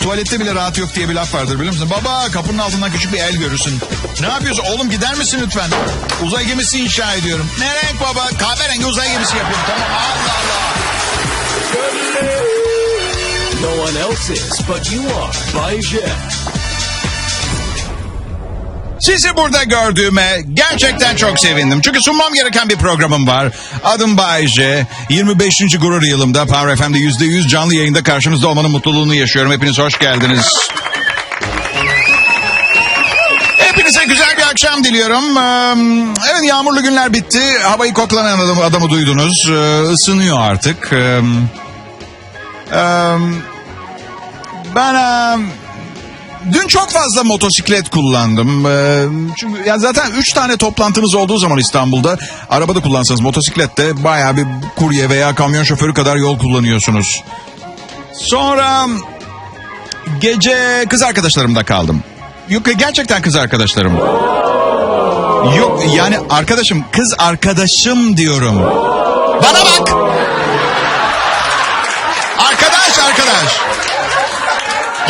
Tuvalette bile rahat yok diye bir laf vardır biliyor musun? Baba kapının altından küçük bir el görürsün. Ne yapıyorsun? Oğlum gider misin lütfen? Uzay gemisi inşa ediyorum. Ne renk baba? Kahverengi uzay gemisi yapıyorum. Tamam Allah Allah. No one else is, but you are. Bay J. Sizi burada gördüğüme gerçekten çok sevindim. Çünkü sunmam gereken bir programım var. Adım Bayce. 25. gurur yılımda Power FM'de %100 canlı yayında karşınızda olmanın mutluluğunu yaşıyorum. Hepiniz hoş geldiniz. Hepinize güzel bir akşam diliyorum. Evet yağmurlu günler bitti. Havayı koklanan adamı, adamı duydunuz. Isınıyor artık. Ee, ee, Ben... Dün çok fazla motosiklet kullandım. Ee, çünkü ya zaten 3 tane toplantınız olduğu zaman İstanbul'da arabada kullansanız motosiklette bayağı bir kurye veya kamyon şoförü kadar yol kullanıyorsunuz. Sonra gece kız arkadaşlarımda kaldım. Yok gerçekten kız arkadaşlarım. Yok yani arkadaşım kız arkadaşım diyorum. Bana bak. Arkadaş arkadaş.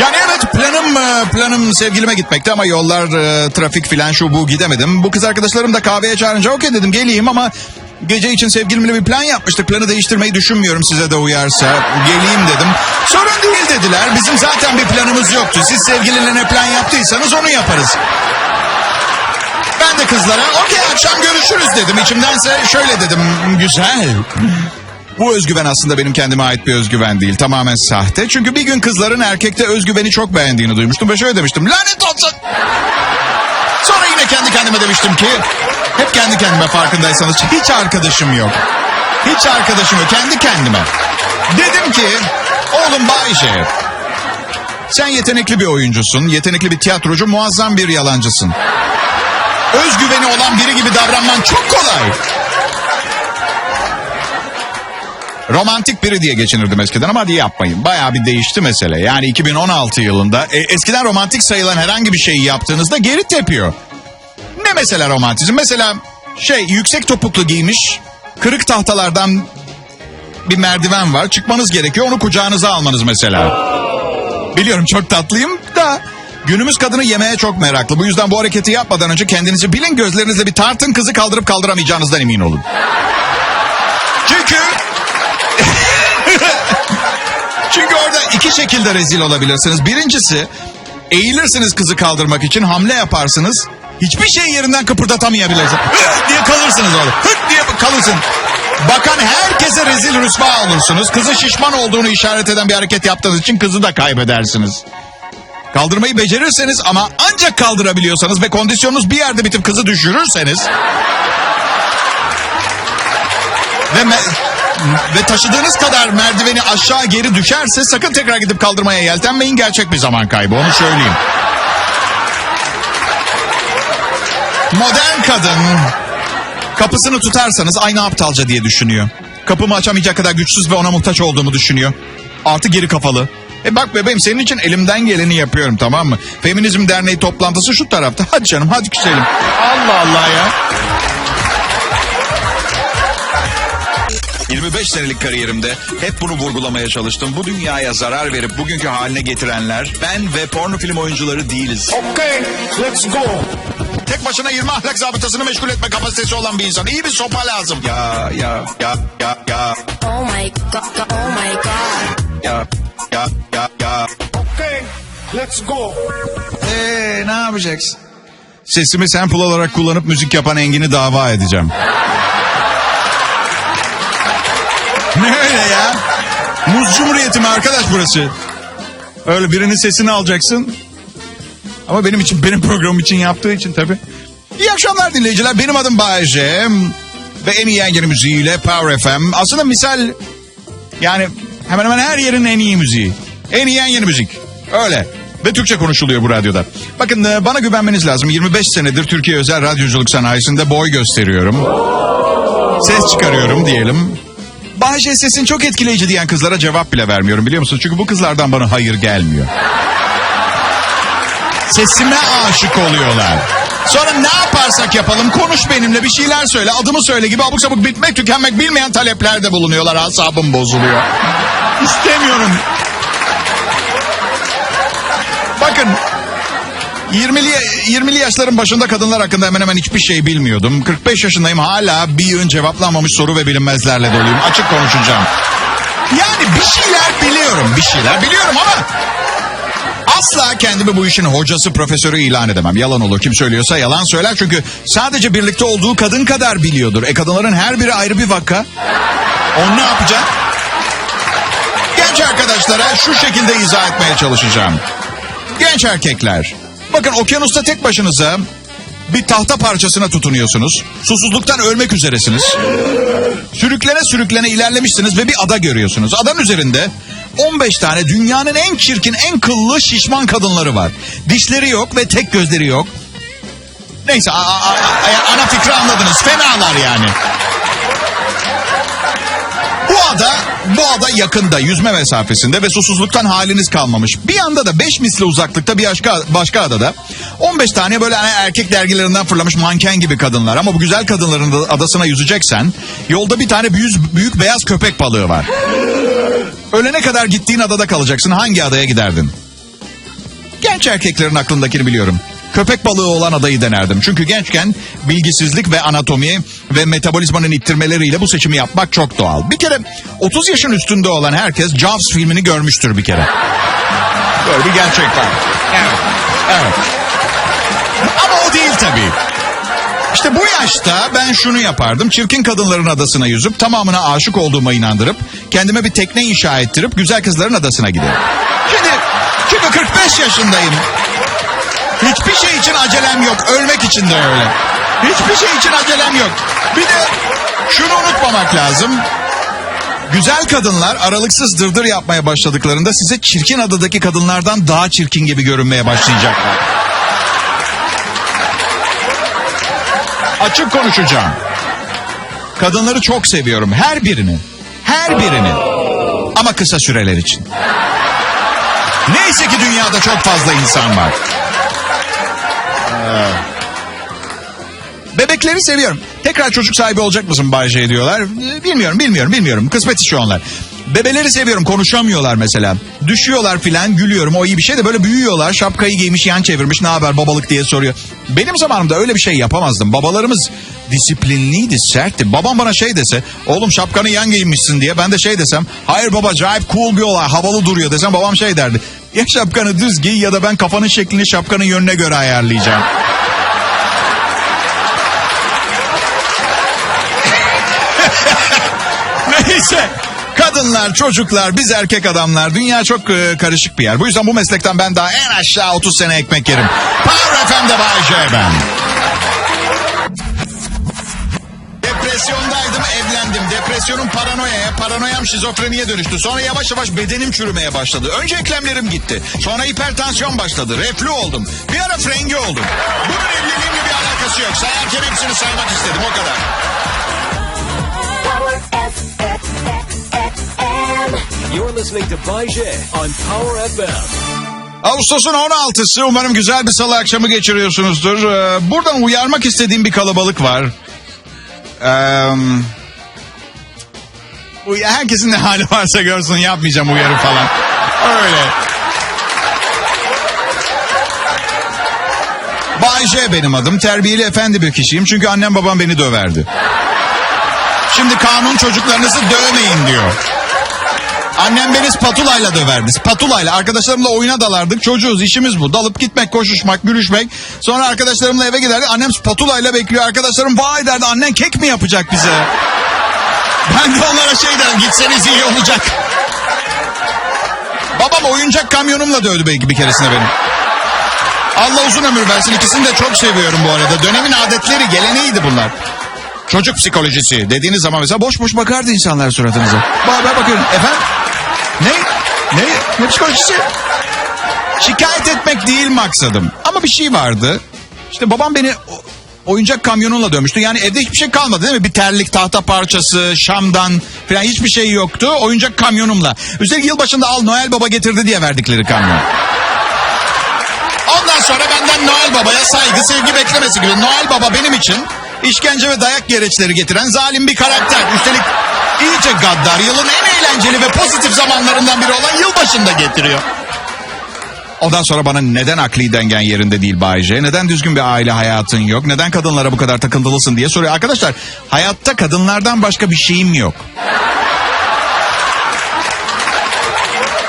Yani evet planım e, planım sevgilime gitmekti ama yollar e, trafik filan şu bu gidemedim. Bu kız arkadaşlarım da kahveye çağırınca okey dedim geleyim ama gece için sevgilimle bir plan yapmıştık. Planı değiştirmeyi düşünmüyorum size de uyarsa. Geleyim dedim. Sorun değil dediler. Bizim zaten bir planımız yoktu. Siz sevgilinle ne plan yaptıysanız onu yaparız. Ben de kızlara okey akşam görüşürüz dedim. İçimdense şöyle dedim güzel. Bu özgüven aslında benim kendime ait bir özgüven değil. Tamamen sahte. Çünkü bir gün kızların erkekte özgüveni çok beğendiğini duymuştum ve şöyle demiştim. Lanet olsun. Sonra yine kendi kendime demiştim ki hep kendi kendime farkındaysanız hiç arkadaşım yok. Hiç arkadaşım yok. Kendi kendime. Dedim ki oğlum Bayce sen yetenekli bir oyuncusun. Yetenekli bir tiyatrocu. Muazzam bir yalancısın. Özgüveni olan biri gibi davranman çok kolay. Romantik biri diye geçinirdim eskiden ama hadi yapmayın. Bayağı bir değişti mesele. Yani 2016 yılında e, eskiden romantik sayılan herhangi bir şeyi yaptığınızda geri tepiyor. Ne mesela romantizm? Mesela şey yüksek topuklu giymiş, kırık tahtalardan bir merdiven var. Çıkmanız gerekiyor. Onu kucağınıza almanız mesela. Biliyorum çok tatlıyım da günümüz kadını yemeğe çok meraklı. Bu yüzden bu hareketi yapmadan önce kendinizi bilin gözlerinizle bir tartın kızı kaldırıp kaldıramayacağınızdan emin olun. İki şekilde rezil olabilirsiniz. Birincisi eğilirsiniz kızı kaldırmak için hamle yaparsınız. Hiçbir şey yerinden kıpırdatamayabilirsiniz. Hıh diye kalırsınız orada. Hıh diye kalırsın. Bakan herkese rezil rüsva olursunuz. Kızı şişman olduğunu işaret eden bir hareket yaptığınız için kızı da kaybedersiniz. Kaldırmayı becerirseniz ama ancak kaldırabiliyorsanız ve kondisyonunuz bir yerde bitip kızı düşürürseniz ve me- ve taşıdığınız kadar merdiveni aşağı geri düşerse sakın tekrar gidip kaldırmaya yeltenmeyin gerçek bir zaman kaybı onu söyleyeyim. Modern kadın kapısını tutarsanız aynı aptalca diye düşünüyor. Kapımı açamayacak kadar güçsüz ve ona muhtaç olduğumu düşünüyor. Artı geri kafalı. E bak bebeğim senin için elimden geleni yapıyorum tamam mı? Feminizm Derneği toplantısı şu tarafta. Hadi canım hadi güzelim. Allah Allah ya. 25 senelik kariyerimde hep bunu vurgulamaya çalıştım. Bu dünyaya zarar verip bugünkü haline getirenler ben ve porno film oyuncuları değiliz. Okay, let's go. Tek başına 20 ahlak zabıtasını meşgul etme kapasitesi olan bir insan. İyi bir sopa lazım. Ya ya ya ya ya Oh my god, oh my god. ya ya ya ya. Okay, let's go. Eee ne yapacaksın? Sesimi sample olarak kullanıp müzik yapan Engin'i dava edeceğim. Ne öyle ya? Muz Cumhuriyeti mi arkadaş burası? Öyle birinin sesini alacaksın. Ama benim için, benim programım için yaptığı için tabii. İyi akşamlar dinleyiciler. Benim adım Bayece. Ve en iyi yeni müziğiyle Power FM. Aslında misal yani hemen hemen her yerin en iyi müziği. En iyi yeni müzik. Öyle. Ve Türkçe konuşuluyor bu radyoda. Bakın e, bana güvenmeniz lazım. 25 senedir Türkiye özel radyoculuk sanayisinde boy gösteriyorum. Ses çıkarıyorum diyelim. Bahçe sesin çok etkileyici diyen kızlara cevap bile vermiyorum biliyor musunuz? Çünkü bu kızlardan bana hayır gelmiyor. Sesime aşık oluyorlar. Sonra ne yaparsak yapalım konuş benimle bir şeyler söyle adımı söyle gibi abuk sabuk bitmek tükenmek bilmeyen taleplerde bulunuyorlar asabım bozuluyor. İstemiyorum. Bakın 20'li 20'li yaşların başında kadınlar hakkında hemen hemen hiçbir şey bilmiyordum. 45 yaşındayım hala bir yığın cevaplanmamış soru ve bilinmezlerle doluyum. Açık konuşacağım. Yani bir şeyler biliyorum, bir şeyler biliyorum ama asla kendimi bu işin hocası, profesörü ilan edemem. Yalan olur. Kim söylüyorsa yalan söyler çünkü sadece birlikte olduğu kadın kadar biliyordur. E kadınların her biri ayrı bir vaka. O ne yapacak? Genç arkadaşlara şu şekilde izah etmeye çalışacağım. Genç erkekler. Bakın okyanusta tek başınıza bir tahta parçasına tutunuyorsunuz. Susuzluktan ölmek üzeresiniz. Sürüklene sürüklene ilerlemişsiniz ve bir ada görüyorsunuz. Adanın üzerinde 15 tane dünyanın en çirkin, en kıllı, şişman kadınları var. Dişleri yok ve tek gözleri yok. Neyse a- a- a- ana fikri anladınız. Fenalar yani. Ada, bu ada yakında, yüzme mesafesinde ve susuzluktan haliniz kalmamış. Bir anda da 5 misli uzaklıkta bir başka, başka adada 15 tane böyle hani erkek dergilerinden fırlamış manken gibi kadınlar. Ama bu güzel kadınların da adasına yüzeceksen yolda bir tane büyük, büyük beyaz köpek balığı var. Ölene kadar gittiğin adada kalacaksın. Hangi adaya giderdin? Genç erkeklerin aklındakini biliyorum. Köpek balığı olan adayı denerdim. Çünkü gençken bilgisizlik ve anatomi ve metabolizmanın ittirmeleriyle bu seçimi yapmak çok doğal. Bir kere 30 yaşın üstünde olan herkes Jaws filmini görmüştür bir kere. Böyle bir gerçek var. Evet. Evet. Ama o değil tabii. İşte bu yaşta ben şunu yapardım. Çirkin kadınların adasına yüzüp tamamına aşık olduğuma inandırıp kendime bir tekne inşa ettirip güzel kızların adasına giderim. Şimdi çünkü 45 yaşındayım. Hiçbir şey için acelem yok. Ölmek için de öyle. Hiçbir şey için acelem yok. Bir de şunu unutmamak lazım. Güzel kadınlar aralıksız dırdır yapmaya başladıklarında size çirkin adadaki kadınlardan daha çirkin gibi görünmeye başlayacaklar. Açık konuşacağım. Kadınları çok seviyorum. Her birini. Her birini. Ama kısa süreler için. Neyse ki dünyada çok fazla insan var. Ee, Bebekleri seviyorum. Tekrar çocuk sahibi olacak mısın Bay J diyorlar. Ee, Bilmiyorum, bilmiyorum, bilmiyorum. Kısmet işi onlar. Bebeleri seviyorum. Konuşamıyorlar mesela. Düşüyorlar filan gülüyorum. O iyi bir şey de böyle büyüyorlar. Şapkayı giymiş, yan çevirmiş. Ne haber babalık diye soruyor. Benim zamanımda öyle bir şey yapamazdım. Babalarımız disiplinliydi, sertti. Babam bana şey dese, oğlum şapkanı yan giymişsin diye. Ben de şey desem, hayır baba acayip cool bir olay, havalı duruyor desem. Babam şey derdi. Ya şapkanı düz giy ya da ben kafanın şeklini şapkanın yönüne göre ayarlayacağım. Neyse. Kadınlar, çocuklar, biz erkek adamlar. Dünya çok e, karışık bir yer. Bu yüzden bu meslekten ben daha en aşağı 30 sene ekmek yerim. Power FM'de Bay J ben. Depresyonum paranoyaya, paranoyam şizofreniye dönüştü. Sonra yavaş yavaş bedenim çürümeye başladı. Önce eklemlerim gitti. Sonra hipertansiyon başladı. Reflü oldum. Bir ara frengi oldum. Bunun evliliğimle bir alakası yok. Sayarken hepsini saymak istedim o kadar. You're listening to By J on Power FM. Ağustos'un 16'sı umarım güzel bir salı akşamı geçiriyorsunuzdur. Ee, Buradan uyarmak istediğim bir kalabalık var. Ee, bu- herkesin ne hali varsa görsün yapmayacağım uyarı falan. Öyle. Bay J benim adım. Terbiyeli efendi bir kişiyim. Çünkü annem babam beni döverdi. Şimdi kanun çocuklarınızı dövmeyin diyor. Annem beni spatulayla döverdi. Spatulayla. Arkadaşlarımla oyuna dalardık. Çocuğuz işimiz bu. Dalıp gitmek, koşuşmak, gülüşmek. Sonra arkadaşlarımla eve giderdik. Annem spatulayla bekliyor. Arkadaşlarım vay derdi. Annen kek mi yapacak bize? Ben de onlara şey derim. Gitseniz iyi olacak. Babam oyuncak kamyonumla dövdü belki bir keresinde beni. Allah uzun ömür versin. İkisini de çok seviyorum bu arada. Dönemin adetleri, geleneğiydi bunlar. Çocuk psikolojisi dediğiniz zaman mesela boş boş bakardı insanlar suratınıza. Bak ben bakıyorum. Efendim? Ne? Ne? Ne psikolojisi? Şikayet etmek değil maksadım. Ama bir şey vardı. İşte babam beni oyuncak kamyonunla dönmüştü. Yani evde hiçbir şey kalmadı değil mi? Bir terlik, tahta parçası, şamdan falan hiçbir şey yoktu. Oyuncak kamyonumla. Üstelik yılbaşında al Noel Baba getirdi diye verdikleri kamyon. Ondan sonra benden Noel Baba'ya saygı, sevgi beklemesi gibi. Noel Baba benim için işkence ve dayak gereçleri getiren zalim bir karakter. Üstelik iyice gaddar. Yılın en eğlenceli ve pozitif zamanlarından biri olan yılbaşında getiriyor. Ondan sonra bana neden akli dengen yerinde değil Bayce? Neden düzgün bir aile hayatın yok? Neden kadınlara bu kadar takıntılısın diye soruyor. Arkadaşlar hayatta kadınlardan başka bir şeyim yok.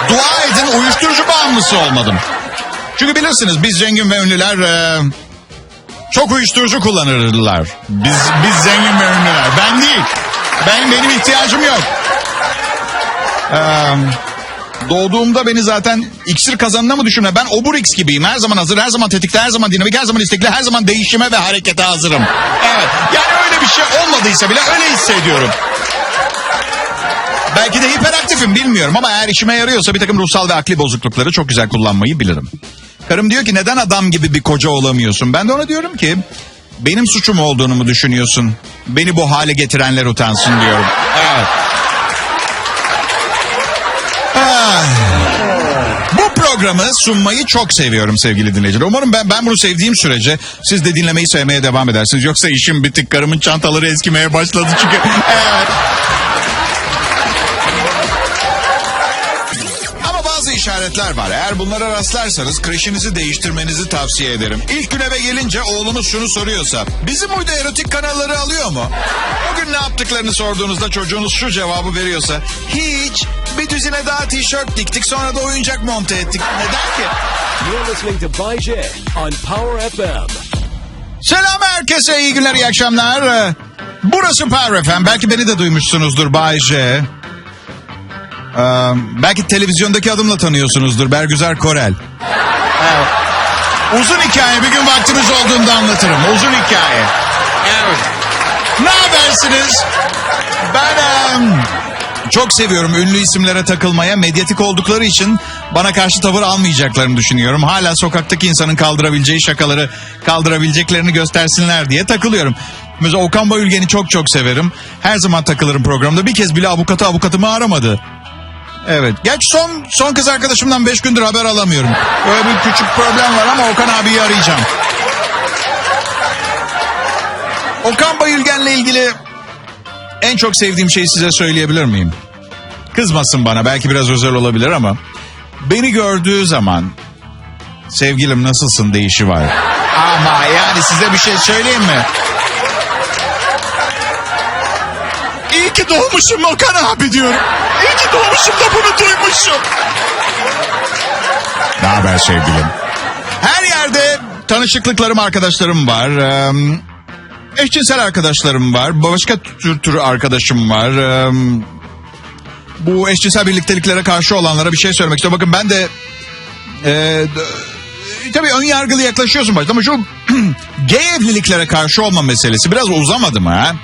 Dua edin uyuşturucu bağımlısı olmadım. Çünkü bilirsiniz biz zengin ve ünlüler e, çok uyuşturucu kullanırlar. Biz biz zengin ve ünlüler. Ben değil. Ben benim ihtiyacım yok. Eee Doğduğumda beni zaten iksir kazanına mı düşünme? Ben Oburix gibiyim. Her zaman hazır, her zaman tetikte, her zaman dinamik, her zaman istekli, her zaman değişime ve harekete hazırım. Evet. Yani öyle bir şey olmadıysa bile öyle hissediyorum. Belki de hiperaktifim bilmiyorum ama eğer işime yarıyorsa bir takım ruhsal ve akli bozuklukları çok güzel kullanmayı bilirim. Karım diyor ki neden adam gibi bir koca olamıyorsun? Ben de ona diyorum ki benim suçum olduğunu mu düşünüyorsun? Beni bu hale getirenler utansın diyorum. Evet. Ah. Bu programı sunmayı çok seviyorum sevgili dinleyiciler. Umarım ben ben bunu sevdiğim sürece siz de dinlemeyi sevmeye devam edersiniz. Yoksa işim bitik karımın çantaları eskimeye başladı çünkü. Evet. İşaretler var. Eğer bunlara rastlarsanız kreşinizi değiştirmenizi tavsiye ederim. İlk gün eve gelince oğlunuz şunu soruyorsa. Bizim uydu erotik kanalları alıyor mu? O gün ne yaptıklarını sorduğunuzda çocuğunuz şu cevabı veriyorsa. Hiç. Bir düzine daha tişört diktik sonra da oyuncak monte ettik. Neden ki? You're listening to By J on Power FM. Selam herkese iyi günler iyi akşamlar. Burası Power FM. Belki beni de duymuşsunuzdur Bay J. Ee, belki televizyondaki adımla tanıyorsunuzdur Bergüzar Korel. Evet. Uzun hikaye bir gün vaktimiz olduğunda anlatırım. Uzun hikaye. Evet. Ne habersiniz? Ben em, çok seviyorum ünlü isimlere takılmaya. Medyatik oldukları için bana karşı tavır almayacaklarını düşünüyorum. Hala sokaktaki insanın kaldırabileceği şakaları kaldırabileceklerini göstersinler diye takılıyorum. Mesela Okan Bayülgen'i çok çok severim. Her zaman takılırım programda. Bir kez bile avukatı avukatımı aramadı. Evet. Geç son son kız arkadaşımdan 5 gündür haber alamıyorum. Böyle bir küçük problem var ama Okan abiyi arayacağım. Okan Bayülgen'le ilgili en çok sevdiğim şeyi size söyleyebilir miyim? Kızmasın bana belki biraz özel olabilir ama beni gördüğü zaman sevgilim nasılsın deyişi var. Ama yani size bir şey söyleyeyim mi? İyi ki doğmuşum Okan abi diyorum. İyi ki doğmuşum da bunu duymuşum. Ne haber sevgilim? Her yerde tanışıklıklarım, arkadaşlarım var. Ee, eşcinsel arkadaşlarım var. Başka tür tür arkadaşım var. Ee, bu eşcinsel birlikteliklere karşı olanlara bir şey söylemek istiyorum. Bakın ben de... E, tabii ön yargılı yaklaşıyorsun başta ama şu gay evliliklere karşı olma meselesi biraz uzamadı mı ha?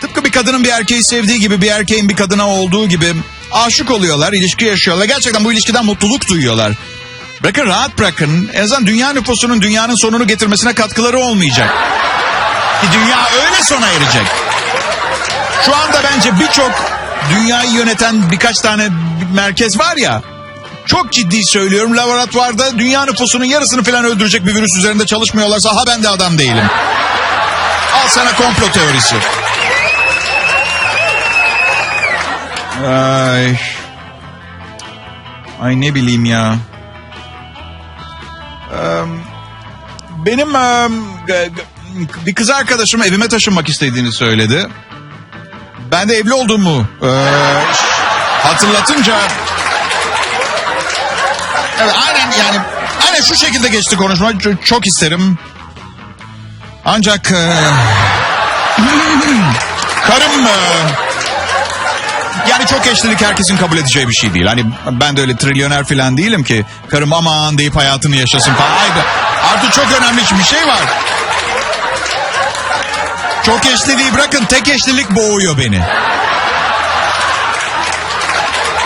Tıpkı bir kadının bir erkeği sevdiği gibi bir erkeğin bir kadına olduğu gibi aşık oluyorlar, ilişki yaşıyorlar. Gerçekten bu ilişkiden mutluluk duyuyorlar. Bırakın rahat bırakın. En azından dünya nüfusunun dünyanın sonunu getirmesine katkıları olmayacak. Ki dünya öyle sona erecek. Şu anda bence birçok dünyayı yöneten birkaç tane merkez var ya. Çok ciddi söylüyorum laboratuvarda dünya nüfusunun yarısını falan öldürecek bir virüs üzerinde çalışmıyorlarsa ha ben de adam değilim. Al sana komplo teorisi. Ay. Ay ne bileyim ya. Benim bir kız arkadaşım evime taşınmak istediğini söyledi. Ben de evli olduğumu eee, hatırlatınca... Evet aynen yani aynen şu şekilde geçti konuşma. Çok isterim. Ancak eee, karım eee, yani çok eşlilik herkesin kabul edeceği bir şey değil. Hani ben de öyle trilyoner falan değilim ki. Karım aman deyip hayatını yaşasın falan. Ay be, Artık çok önemli bir şey var. Çok eşliliği bırakın tek eşlilik boğuyor beni.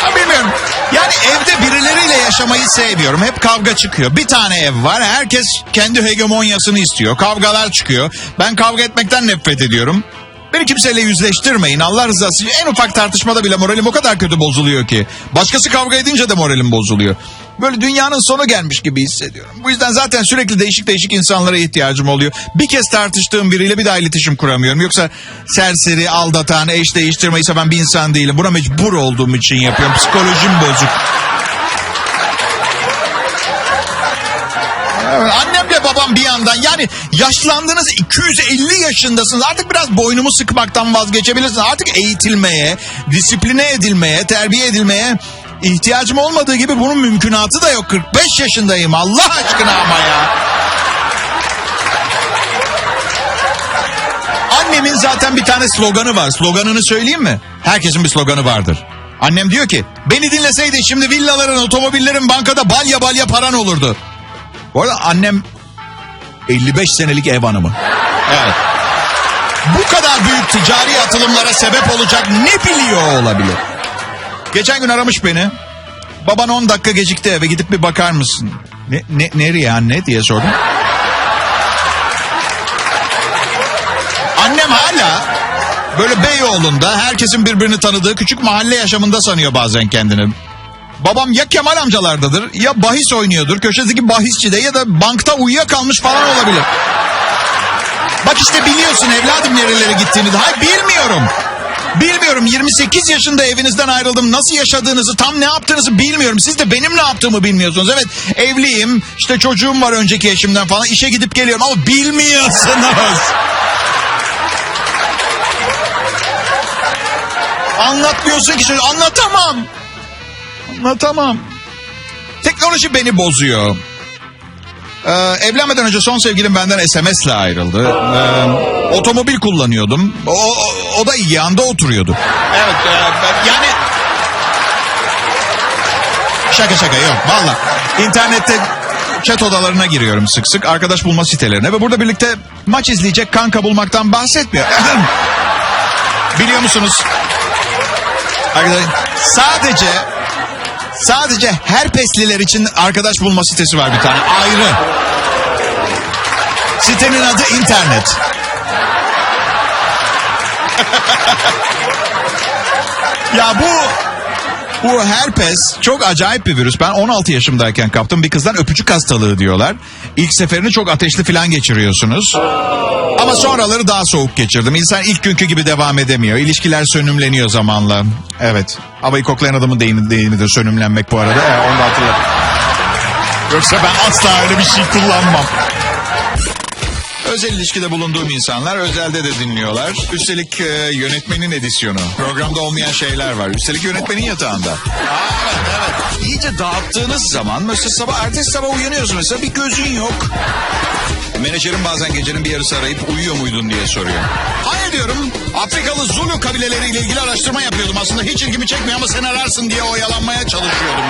Ya bilmiyorum. Yani evde birileriyle yaşamayı sevmiyorum. Hep kavga çıkıyor. Bir tane ev var. Herkes kendi hegemonyasını istiyor. Kavgalar çıkıyor. Ben kavga etmekten nefret ediyorum. Beni kimseyle yüzleştirmeyin. Allah rızası için en ufak tartışmada bile moralim o kadar kötü bozuluyor ki. Başkası kavga edince de moralim bozuluyor. Böyle dünyanın sonu gelmiş gibi hissediyorum. Bu yüzden zaten sürekli değişik değişik insanlara ihtiyacım oluyor. Bir kez tartıştığım biriyle bir daha iletişim kuramıyorum. Yoksa serseri, aldatan, eş değiştirmeyi seven bir insan değilim. Buna mecbur olduğum için yapıyorum. Psikolojim bozuk. Evet, Annemle babam bir yandan yani yaşlandınız 250 yaşındasınız artık biraz boynumu sıkmaktan vazgeçebilirsiniz artık eğitilmeye disipline edilmeye terbiye edilmeye ihtiyacım olmadığı gibi bunun mümkünatı da yok 45 yaşındayım Allah aşkına ama ya Annemin zaten bir tane sloganı var sloganını söyleyeyim mi? Herkesin bir sloganı vardır. Annem diyor ki beni dinleseydi şimdi villaların otomobillerin bankada balya balya paran olurdu. Bu arada annem 55 senelik ev hanımı. Evet. Bu kadar büyük ticari atılımlara sebep olacak ne biliyor olabilir? Geçen gün aramış beni. Baban 10 dakika gecikti eve gidip bir bakar mısın? Ne, ne, nereye anne diye sordum. Annem hala böyle Beyoğlu'nda herkesin birbirini tanıdığı küçük mahalle yaşamında sanıyor bazen kendini. Babam ya Kemal amcalardadır ya bahis oynuyordur. Köşedeki bahisçide ya da bankta uyuyakalmış falan olabilir. Bak işte biliyorsun evladım nerelere gittiğini. Hayır bilmiyorum. Bilmiyorum 28 yaşında evinizden ayrıldım. Nasıl yaşadığınızı tam ne yaptığınızı bilmiyorum. Siz de benim ne yaptığımı bilmiyorsunuz. Evet evliyim işte çocuğum var önceki eşimden falan. işe gidip geliyorum ama bilmiyorsunuz. Anlatmıyorsun ki. Anlatamam. Anlatamam. Teknoloji beni bozuyor. Ee, evlenmeden önce son sevgilim benden SMS'le ayrıldı. Ee, otomobil kullanıyordum. O, o, o da yanında oturuyordu. Evet e, yani... Şaka şaka yok valla. İnternette chat odalarına giriyorum sık sık. Arkadaş bulma sitelerine ve burada birlikte maç izleyecek kanka bulmaktan bahsetmiyor. Biliyor musunuz? Arkadaşlar sadece sadece herpesliler için arkadaş bulma sitesi var bir tane ayrı. Sitenin adı internet. ya bu bu herpes çok acayip bir virüs. Ben 16 yaşımdayken kaptım. Bir kızdan öpücük hastalığı diyorlar. İlk seferini çok ateşli falan geçiriyorsunuz. Ama sonraları daha soğuk geçirdim. İnsan ilk günkü gibi devam edemiyor. İlişkiler sönümleniyor zamanla. Evet. Havayı koklayan adamın deyimi, deyimidir sönümlenmek bu arada. Evet, onu da hatırlat. Yoksa ben asla öyle bir şey kullanmam. Özel ilişkide bulunduğum insanlar özelde de dinliyorlar. Üstelik e, yönetmenin edisyonu. Programda olmayan şeyler var. Üstelik yönetmenin yatağında. Aa, evet evet. İyice dağıttığınız zaman mesela sabah ertesi sabah uyanıyorsun mesela bir gözün yok. Menajerim bazen gecenin bir yarısı arayıp uyuyor muydun diye soruyor. Hayır diyorum. Afrikalı Zulu kabileleriyle ilgili araştırma yapıyordum. Aslında hiç ilgimi çekmiyor ama sen ararsın diye oyalanmaya çalışıyordum.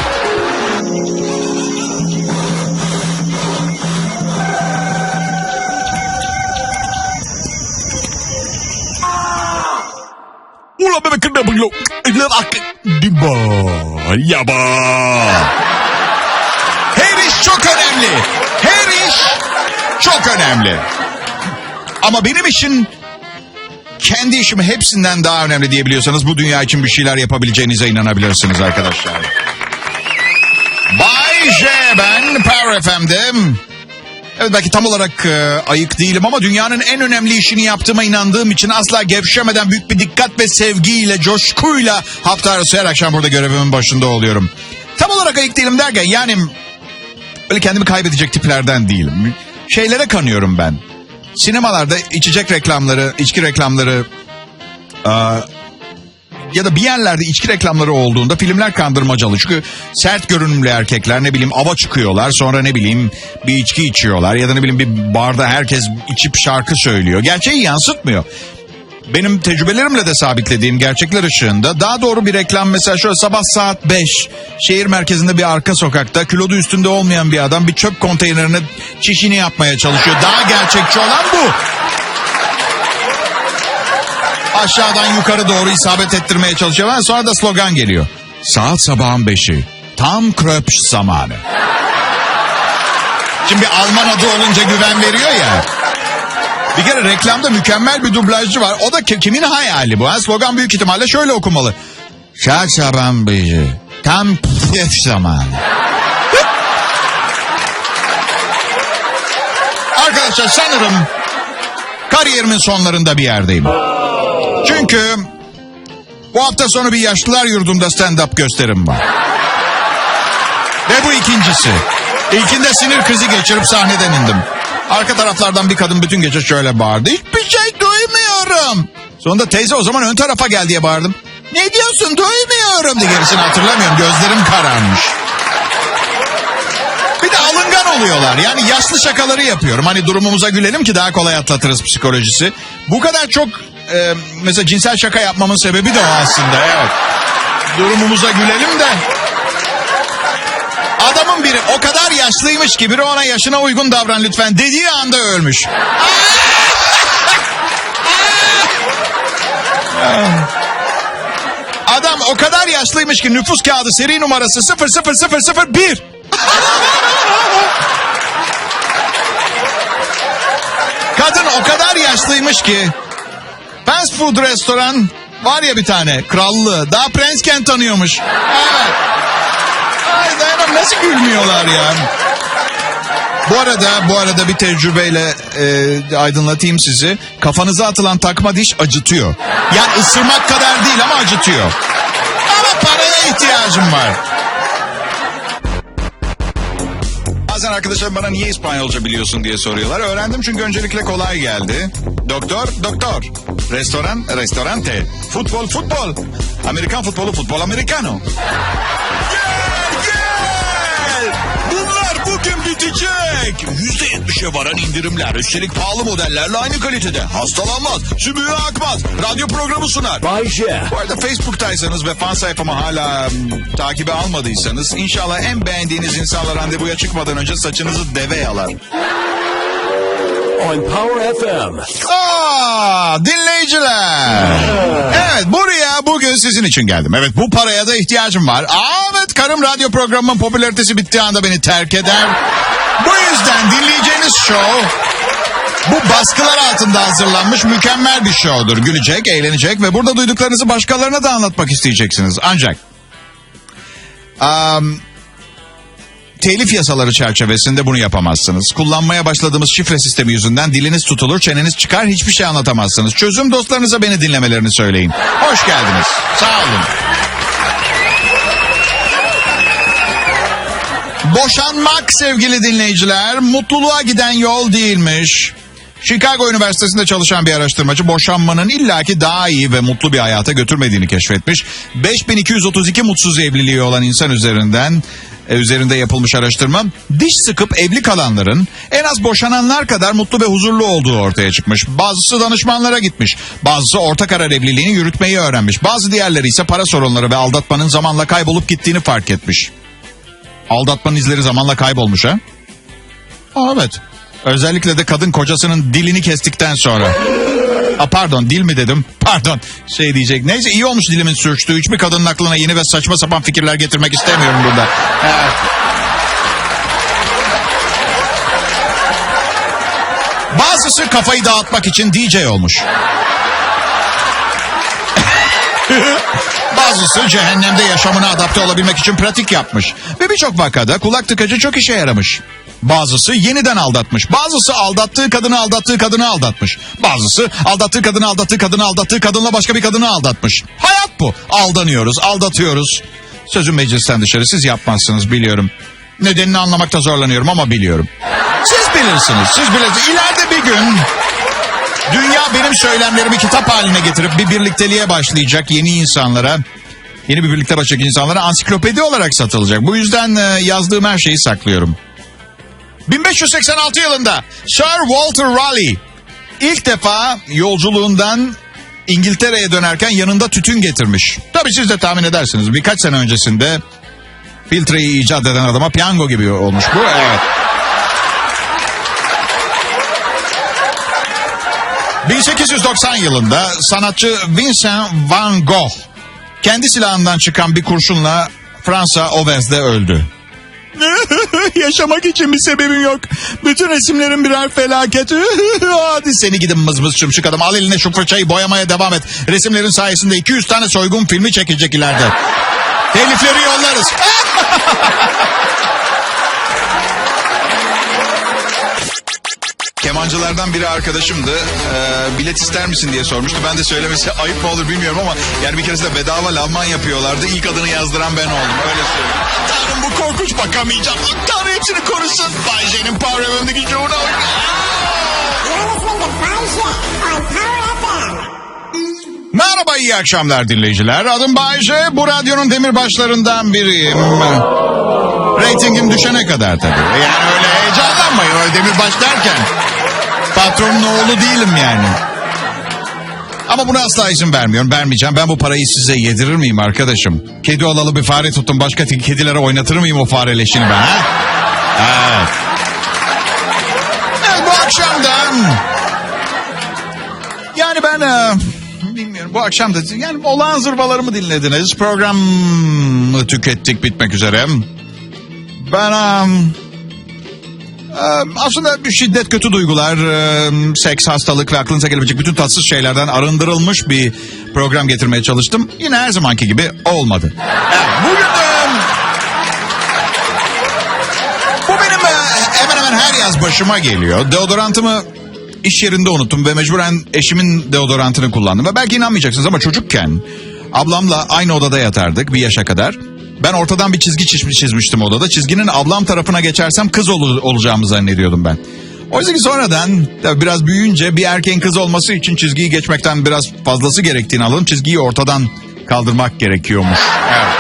Ula bebek kena belum. Ilan akik di bawah. Ya bah. Her iş çok önemli. Her iş çok önemli. Ama benim için kendi işim hepsinden daha önemli diyebiliyorsanız bu dünya için bir şeyler yapabileceğinize inanabilirsiniz arkadaşlar. Bay J ben Power FM'de. Evet belki tam olarak e, ayık değilim ama dünyanın en önemli işini yaptığıma inandığım için asla gevşemeden büyük bir dikkat ve sevgiyle, coşkuyla hafta arası her akşam burada görevimin başında oluyorum. Tam olarak ayık değilim derken yani öyle kendimi kaybedecek tiplerden değilim. Şeylere kanıyorum ben. Sinemalarda içecek reklamları, içki reklamları ya da bir yerlerde içki reklamları olduğunda filmler kandırmacalı. Çünkü sert görünümlü erkekler ne bileyim ava çıkıyorlar sonra ne bileyim bir içki içiyorlar ya da ne bileyim bir barda herkes içip şarkı söylüyor. Gerçeği yansıtmıyor. Benim tecrübelerimle de sabitlediğim gerçekler ışığında daha doğru bir reklam mesela şöyle sabah saat 5 şehir merkezinde bir arka sokakta kilodu üstünde olmayan bir adam bir çöp konteynerine çişini yapmaya çalışıyor. Daha gerçekçi olan bu aşağıdan yukarı doğru isabet ettirmeye çalışıyor. Ve sonra da slogan geliyor. Saat sabahın beşi. Tam kröpş zamanı. Şimdi Alman adı olunca güven veriyor ya. Bir kere reklamda mükemmel bir dublajcı var. O da ki- kimin hayali bu? Ha? Slogan büyük ihtimalle şöyle okumalı. Şaşaban bıyığı. Tam pf zaman. Arkadaşlar sanırım kariyerimin sonlarında bir yerdeyim. Çünkü bu hafta sonu bir yaşlılar yurdunda stand-up gösterim var. Ve bu ikincisi. İlkinde sinir krizi geçirip sahneden indim. Arka taraflardan bir kadın bütün gece şöyle bağırdı. Hiçbir şey duymuyorum. Sonunda teyze o zaman ön tarafa gel diye bağırdım. Ne diyorsun duymuyorum diye gerisini hatırlamıyorum. Gözlerim kararmış. Bir de alıngan oluyorlar. Yani yaşlı şakaları yapıyorum. Hani durumumuza gülelim ki daha kolay atlatırız psikolojisi. Bu kadar çok e, mesela cinsel şaka yapmamın sebebi de o aslında. Evet. Durumumuza gülelim de Adamın biri o kadar yaşlıymış ki biri ona yaşına uygun davran lütfen dediği anda ölmüş. Adam o kadar yaşlıymış ki nüfus kağıdı seri numarası 00001. Kadın o kadar yaşlıymış ki fast food restoran var ya bir tane krallığı daha prensken tanıyormuş. Evet. Ay dayanam nasıl gülmüyorlar ya. Bu arada bu arada bir tecrübeyle e, aydınlatayım sizi. Kafanıza atılan takma diş acıtıyor. Yani ısırmak kadar değil ama acıtıyor. Ama paraya ihtiyacım var. Bazen arkadaşlar bana niye İspanyolca biliyorsun diye soruyorlar. Öğrendim çünkü öncelikle kolay geldi. Doktor, doktor. Restoran, restorante. Futbol, futbol. Amerikan futbolu, futbol americano. Bugün bitecek. Yüzde yetmişe varan indirimler. Üstelik pahalı modellerle aynı kalitede. Hastalanmaz, sümüğü akmaz. Radyo programı sunar. Bay J. Bu arada Facebook'taysanız ve fan sayfamı hala m, takibe almadıysanız inşallah en beğendiğiniz insanla randevuya çıkmadan önce saçınızı deve yalar. On Power FM. Aa, dinleyiciler. Bugün sizin için geldim. Evet bu paraya da ihtiyacım var. Aa, evet karım radyo programımın popülaritesi bittiği anda beni terk eder. Bu yüzden dinleyeceğiniz show bu baskılar altında hazırlanmış mükemmel bir show'dur. Gülecek, eğlenecek ve burada duyduklarınızı başkalarına da anlatmak isteyeceksiniz. Ancak am, telif yasaları çerçevesinde bunu yapamazsınız. Kullanmaya başladığımız şifre sistemi yüzünden diliniz tutulur, çeneniz çıkar, hiçbir şey anlatamazsınız. Çözüm dostlarınıza beni dinlemelerini söyleyin. Hoş geldiniz. Sağ olun. Boşanmak sevgili dinleyiciler mutluluğa giden yol değilmiş. Chicago Üniversitesi'nde çalışan bir araştırmacı boşanmanın illaki daha iyi ve mutlu bir hayata götürmediğini keşfetmiş. 5232 mutsuz evliliği olan insan üzerinden üzerinde yapılmış araştırma diş sıkıp evli kalanların en az boşananlar kadar mutlu ve huzurlu olduğu ortaya çıkmış. Bazısı danışmanlara gitmiş. Bazısı orta karar evliliğini yürütmeyi öğrenmiş. Bazı diğerleri ise para sorunları ve aldatmanın zamanla kaybolup gittiğini fark etmiş. Aldatmanın izleri zamanla kaybolmuş ha? Aa, evet. Özellikle de kadın kocasının dilini kestikten sonra. A pardon dil mi dedim? Pardon şey diyecek. Neyse iyi olmuş dilimin sürçtüğü. Hiçbir kadının aklına yeni ve saçma sapan fikirler getirmek istemiyorum burada. Evet. Bazısı kafayı dağıtmak için DJ olmuş. Bazısı cehennemde yaşamına adapte olabilmek için pratik yapmış. Ve birçok vakada kulak tıkacı çok işe yaramış. Bazısı yeniden aldatmış. Bazısı aldattığı kadını aldattığı kadını aldatmış. Bazısı aldattığı kadını aldattığı kadını aldattığı kadınla başka bir kadını aldatmış. Hayat bu. Aldanıyoruz, aldatıyoruz. Sözüm meclisten dışarı siz yapmazsınız biliyorum. Nedenini anlamakta zorlanıyorum ama biliyorum. Siz bilirsiniz, siz bilirsiniz. İleride bir gün Dünya benim söylemlerimi kitap haline getirip bir birlikteliğe başlayacak yeni insanlara, yeni bir birlikte başlayacak insanlara ansiklopedi olarak satılacak. Bu yüzden e, yazdığım her şeyi saklıyorum. 1586 yılında Sir Walter Raleigh ilk defa yolculuğundan İngiltere'ye dönerken yanında tütün getirmiş. Tabii siz de tahmin edersiniz birkaç sene öncesinde filtreyi icat eden adama piyango gibi olmuş bu. Evet. 1890 yılında sanatçı Vincent van Gogh kendi silahından çıkan bir kurşunla Fransa Auvergne'de öldü. Yaşamak için bir sebebim yok. Bütün resimlerim birer felaket. Hadi seni gidin mızmız çımşık adam. Al eline şu fırçayı boyamaya devam et. Resimlerin sayesinde 200 tane soygun filmi çekecek ileride. Telifleri yollarız. Kemancılardan biri arkadaşımdı. Ee, bilet ister misin diye sormuştu. Ben de söylemesi ayıp mı olur bilmiyorum ama yani bir keresinde bedava lavman yapıyorlardı. İlk adını yazdıran ben oldum. Öyle söyleyeyim. Tanrım bu korkunç bakamayacağım. Tanrı hepsini korusun. Bay J'nin Power FM'deki şovuna hoş Merhaba iyi akşamlar dinleyiciler. Adım Bayce. Bu radyonun demirbaşlarından biriyim. Ratingim düşene kadar tabii. Yani öyle heyecanlanmayın öyle demirbaş derken. Patronun oğlu değilim yani. Ama buna asla izin vermiyorum. Vermeyeceğim. Ben bu parayı size yedirir miyim arkadaşım? Kedi olalı bir fare tuttum. Başka kedilere oynatır mıyım o fare leşini ben ha? Evet. Evet bu akşamdan... Yani ben... e, bilmiyorum bu akşam da... Yani olağan zırvalarımı dinlediniz. Programı tükettik bitmek üzere. Ben... em, aslında bir şiddet kötü duygular, em, seks, hastalık ve aklınıza gelebilecek bütün tatsız şeylerden arındırılmış bir program getirmeye çalıştım. Yine her zamanki gibi olmadı. Evet, bugün bu benim e, hemen hemen her yaz başıma geliyor. Deodorantımı iş yerinde unuttum ve mecburen eşimin deodorantını kullandım. Ve belki inanmayacaksınız ama çocukken ablamla aynı odada yatardık bir yaşa kadar. Ben ortadan bir çizgi çizmiş, çizmiştim odada. Çizginin ablam tarafına geçersem kız ol- olacağımı zannediyordum ben. Oysa ki sonradan biraz büyüyünce bir erkeğin kız olması için çizgiyi geçmekten biraz fazlası gerektiğini anladım. Çizgiyi ortadan kaldırmak gerekiyormuş. Evet.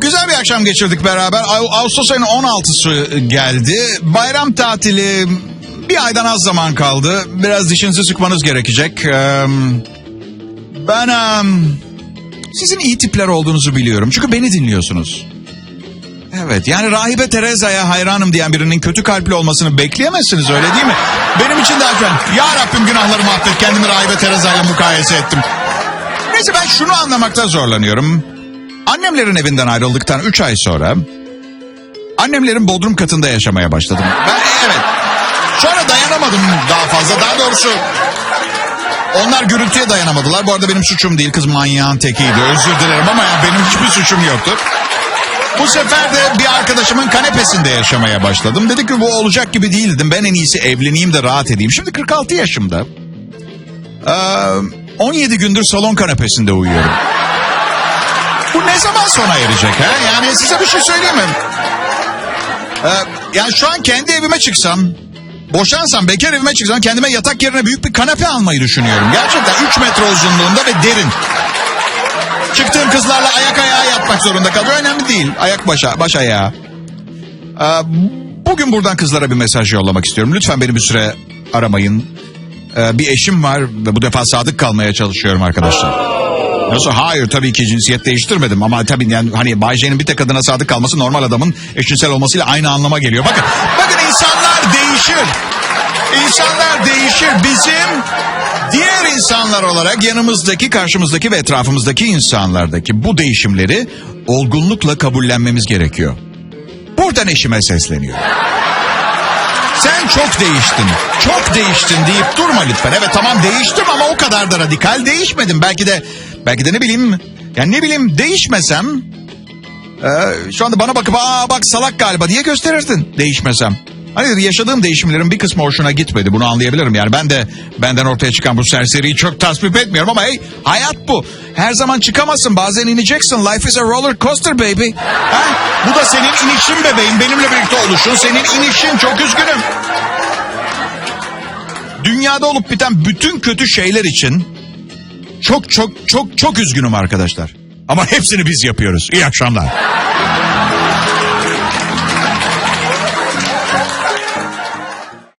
Güzel bir akşam geçirdik beraber. Ağ- Ağustos ayının 16'sı geldi. Bayram tatili bir aydan az zaman kaldı. Biraz dişinizi sıkmanız gerekecek. Ben sizin iyi tipler olduğunuzu biliyorum. Çünkü beni dinliyorsunuz. Evet yani rahibe Tereza'ya hayranım diyen birinin kötü kalpli olmasını bekleyemezsiniz öyle değil mi? Benim için de efendim. Ya Rabbim günahlarımı affet kendimi rahibe Tereza'yla mukayese ettim. Neyse ben şunu anlamakta zorlanıyorum. Annemlerin evinden ayrıldıktan 3 ay sonra annemlerin bodrum katında yaşamaya başladım. Ben evet. Dayanamadım daha fazla. Daha doğrusu onlar gürültüye dayanamadılar. Bu arada benim suçum değil. Kız manyağın tekiydi. Özür dilerim ama ya benim hiçbir suçum yoktu. Bu sefer de bir arkadaşımın kanepesinde yaşamaya başladım. Dedik ki bu olacak gibi değildim. Ben en iyisi evleneyim de rahat edeyim. Şimdi 46 yaşımda. Ee, 17 gündür salon kanepesinde uyuyorum. Bu ne zaman sona erecek ha? Yani size bir şey söyleyeyim mi? Ee, yani şu an kendi evime çıksam, boşansam, bekar evime çıksam kendime yatak yerine büyük bir kanepe almayı düşünüyorum. Gerçekten 3 metre uzunluğunda ve derin. Çıktığım kızlarla ayak ayağa yatmak zorunda kalıyor. Önemli değil. Ayak başa, baş ayağa. Ee, bugün buradan kızlara bir mesaj yollamak istiyorum. Lütfen beni bir süre aramayın. Ee, bir eşim var ve bu defa sadık kalmaya çalışıyorum arkadaşlar. Nasıl? Hayır tabii ki cinsiyet değiştirmedim ama tabii yani hani Bay J'nin bir tek kadına sadık kalması normal adamın eşcinsel olmasıyla aynı anlama geliyor. Bakın, bakın değişir. İnsanlar değişir. Bizim diğer insanlar olarak yanımızdaki, karşımızdaki ve etrafımızdaki insanlardaki bu değişimleri olgunlukla kabullenmemiz gerekiyor. Buradan eşime sesleniyor. Sen çok değiştin, çok değiştin deyip durma lütfen. Evet tamam değiştim ama o kadar da radikal değişmedim. Belki de, belki de ne bileyim, yani ne bileyim değişmesem... e, şu anda bana bakıp aa bak salak galiba diye gösterirdin değişmesem. Hani yaşadığım değişimlerin bir kısmı hoşuna gitmedi. Bunu anlayabilirim. Yani ben de benden ortaya çıkan bu serseriyi çok tasvip etmiyorum ama hey hayat bu. Her zaman çıkamazsın. Bazen ineceksin. Life is a roller coaster baby. Ha? Bu da senin inişin bebeğim. Benimle birlikte oluşun. Senin inişin. Çok üzgünüm. Dünyada olup biten bütün kötü şeyler için çok çok çok çok üzgünüm arkadaşlar. Ama hepsini biz yapıyoruz. İyi akşamlar.